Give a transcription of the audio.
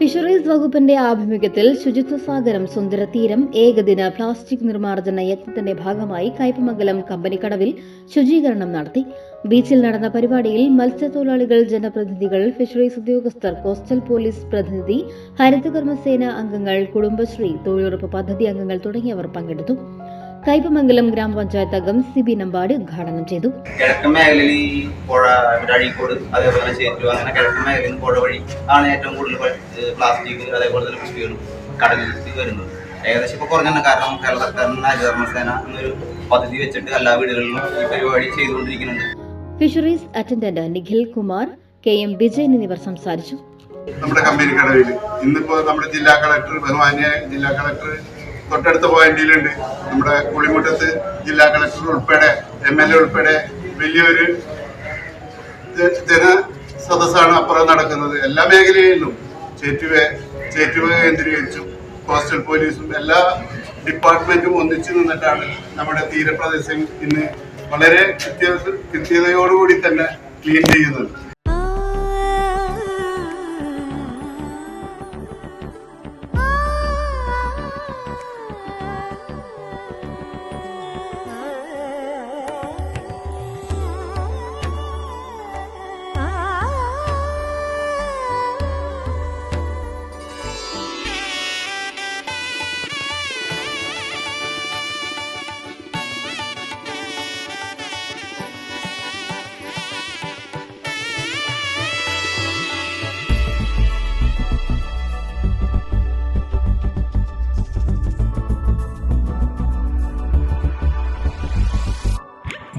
Fisheries വകുപ്പിന്റെ ആഭിമുഖ്യത്തിൽ ശുചിത്വ സാഗരം സുന്ദര തീരം ഏകദിന പ്ലാസ്റ്റിക് നിർമ്മാർജന യജ്ഞത്തിന്റെ ഭാഗമായി കയ്പമംഗലം കമ്പനിക്കടവിൽ ശുചീകരണം നടത്തി. ബീച്ചിൽ നടന്ന പരിപാടിയിൽ മത്സ്യത്തൊഴിലാളികൾ ജനപ്രതിനിധികൾ ഫിഷറീസ് ഉദ്യോഗസ്ഥർ കോസ്റ്റൽ പോലീസ് പ്രതിനിധി ഹരിതകർമ്മസേന അംഗങ്ങൾ കുടുംബശ്രീ തൊഴിലുറപ്പ് പദ്ധതി അംഗങ്ങൾ തുടങ്ങിയവർ പങ്കെടുത്തു. കയ്പമംഗലം ഗ്രാമപഞ്ചായത്ത് അംഗം സി ബി നമ്പാട് ഉദ്ഘാടനം ചെയ്തു. കിഴക്കൻ മേഖലയിൽ ഈ പുഴ അഴീക്കോട് അതേപോലെ തന്നെ ചേറ്റു അങ്ങനെ കിഴക്കൻ മേഖലയിൽ നിന്ന് പുഴ വഴി ആണ് ഏറ്റവും കൂടുതൽ പ്ലാസ്റ്റിക് അതേപോലെ തന്നെ കുപ്പികളും കടലിലേക്ക് വരുന്നത്. ഏകദേശം ഇപ്പോൾ കുറഞ്ഞാണ് കാരണം കേരള സർക്കാരിന് ഹരിതകർമ്മസേന എന്നൊരു പദ്ധതി വെച്ചിട്ട് എല്ലാ വീടുകളിലും ഈ പരിപാടി ചെയ്തുകൊണ്ടിരിക്കുന്നുണ്ട്. Fisheries attendant Nikhil Kumar K M Vijayan എന്നിവർ സംസാരിച്ചു. നമ്മുടെ കമ്പനി കടവിൽ ഇന്നിപ്പോ നമ്മുടെ ജില്ലാ കളക്ടർ ബഹുമാന്യ ജില്ലാ കളക്ടർ തൊട്ടടുത്ത പോയിന്റിലുണ്ട്. നമ്മുടെ കുളിമുട്ടത്ത് ജില്ലാ കളക്ടർ ഉൾപ്പെടെ എം എൽ എ ഉൾപ്പെടെ വലിയൊരു ജന സദസ്സാണ് അപ്പുറം നടക്കുന്നത്. എല്ലാ മേഖലയിലും ചേറ്റുവേ ചേറ്റുവ കേന്ദ്രീകരിച്ചും കോസ്റ്റൽ പോലീസും എല്ലാ ഡിപ്പാർട്ട്മെന്റും ഒന്നിച്ചു നിന്നിട്ടാണ് നമ്മുടെ തീരപ്രദേശം ഇന്ന് വളരെ കൃത്യ കൃത്യതയോടുകൂടി തന്നെ ക്ലീൻ ചെയ്യുന്നത്.